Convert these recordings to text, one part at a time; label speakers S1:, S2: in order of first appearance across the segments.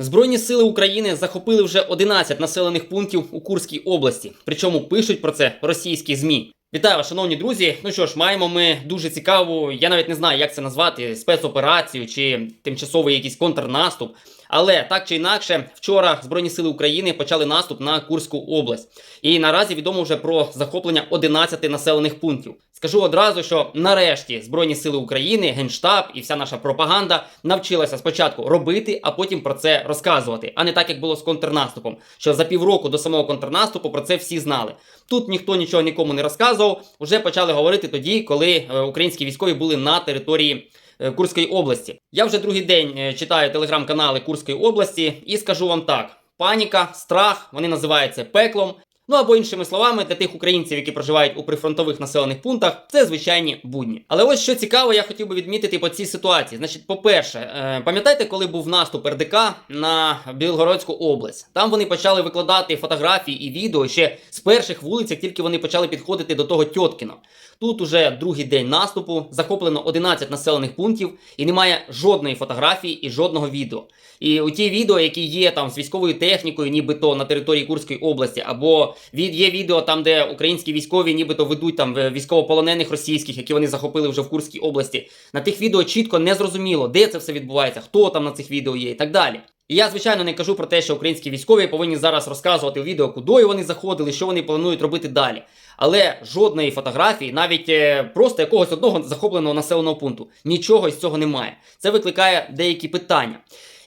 S1: Збройні сили України захопили вже 11 населених пунктів у Курській області. Причому пишуть про це російські змі. Вітаю шановні друзі. Ну що ж, маємо ми дуже цікаву, я навіть не знаю, як це назвати, спецоперацію чи тимчасовий якийсь контрнаступ. Але так чи інакше, вчора Збройні сили України почали наступ на Курську область. І наразі відомо вже про захоплення 11 населених пунктів. Скажу одразу, що нарешті Збройні сили України, Генштаб і вся наша пропаганда навчилася спочатку робити, а потім про це розказувати, а не так, як було з контрнаступом. Що за півроку до самого контрнаступу про це всі знали. Тут ніхто нічого нікому не розказував. Вже почали говорити тоді, коли е, українські військові були на території. е, Курської області. Я вже другий день е, читаю телеграм-канали Курської області і скажу вам так: паніка, страх, вони називаються пеклом. Ну або іншими словами, для тих українців, які проживають у прифронтових населених пунктах, це звичайні будні. Але ось що цікаво, я хотів би відмітити по цій ситуації. Значить, по-перше, е, пам'ятаєте, коли був наступ РДК на Білгородську область? Там вони почали викладати фотографії і відео ще з перших вулиць, як тільки вони почали підходити до того Тьоткіна. Тут уже другий день наступу, захоплено 11 населених пунктів, і немає жодної фотографії і жодного відео. І у ті відео, які є там з військовою технікою, нібито на території Курської області, або є відео там, де українські військові нібито ведуть там е, військовополонених російських, які вони захопили вже в Курській області. На тих відео чітко не зрозуміло, де це все відбувається, хто там на цих відео є і так далі. І я, звичайно, не кажу про те, що українські військові повинні зараз розказувати у відео, куди вони заходили, що вони планують робити далі. Але жодної фотографії, навіть е, просто якогось одного захопленого населеного пункту, нічого із цього немає. Це викликає деякі питання.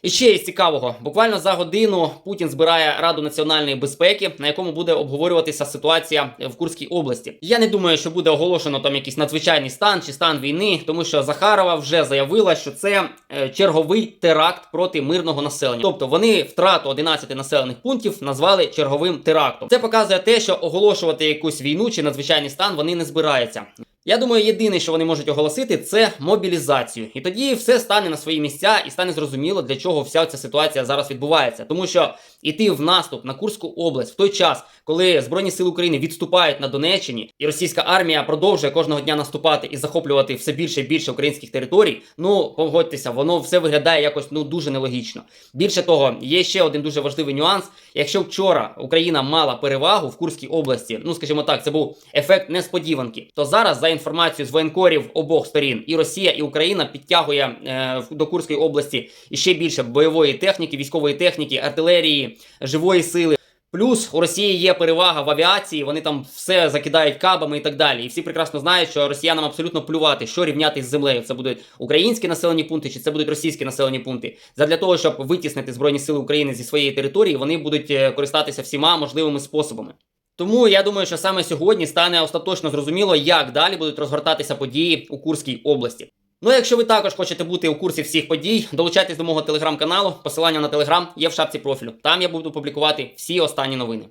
S1: І ще із цікавого, буквально за годину Путін збирає Раду національної безпеки, на якому буде обговорюватися ситуація в Курській області. Я не думаю, що буде оголошено там якийсь надзвичайний стан чи стан війни, тому що Захарова вже заявила, що це е, черговий теракт проти мирного населення. Тобто вони втрату 11 населених пунктів назвали черговим терактом. Це показує те, що оголошувати якусь війну чи надзвичайний стан вони не збираються. Я думаю, єдине, що вони можуть оголосити, це мобілізацію. І тоді все стане на свої місця і стане зрозуміло, для чого вся ця ситуація зараз відбувається. Тому що іти в наступ на Курську область в той час, коли Збройні сили України відступають на Донеччині, і російська армія продовжує кожного дня наступати і захоплювати все більше і більше українських територій. Ну погодьтеся, воно все виглядає якось ну дуже нелогічно. Більше того, є ще один дуже важливий нюанс. Якщо вчора Україна мала перевагу в Курській області, ну скажімо так, це був ефект несподіванки, то зараз за інформацією з воєнкорів обох сторін, і Росія, і Україна підтягує е, до Курської області іще більше бойової техніки, військової техніки, артилерії, живої сили. Плюс у Росії є перевага в авіації, вони там все закидають кабами і так далі. І всі прекрасно знають, що росіянам абсолютно плювати, що рівняти з землею. Це будуть українські населені пункти, чи це будуть російські населені пункти. Задля того, щоб витіснити Збройні Сили України зі своєї території, вони будуть е, користатися всіма можливими способами. Тому я думаю, що саме сьогодні стане остаточно зрозуміло, як далі будуть розгортатися події у Курській області. Ну, а якщо ви також хочете бути у курсі всіх подій, долучайтесь до мого телеграм-каналу. Посилання на телеграм є в шапці профілю. Там я буду публікувати всі останні новини.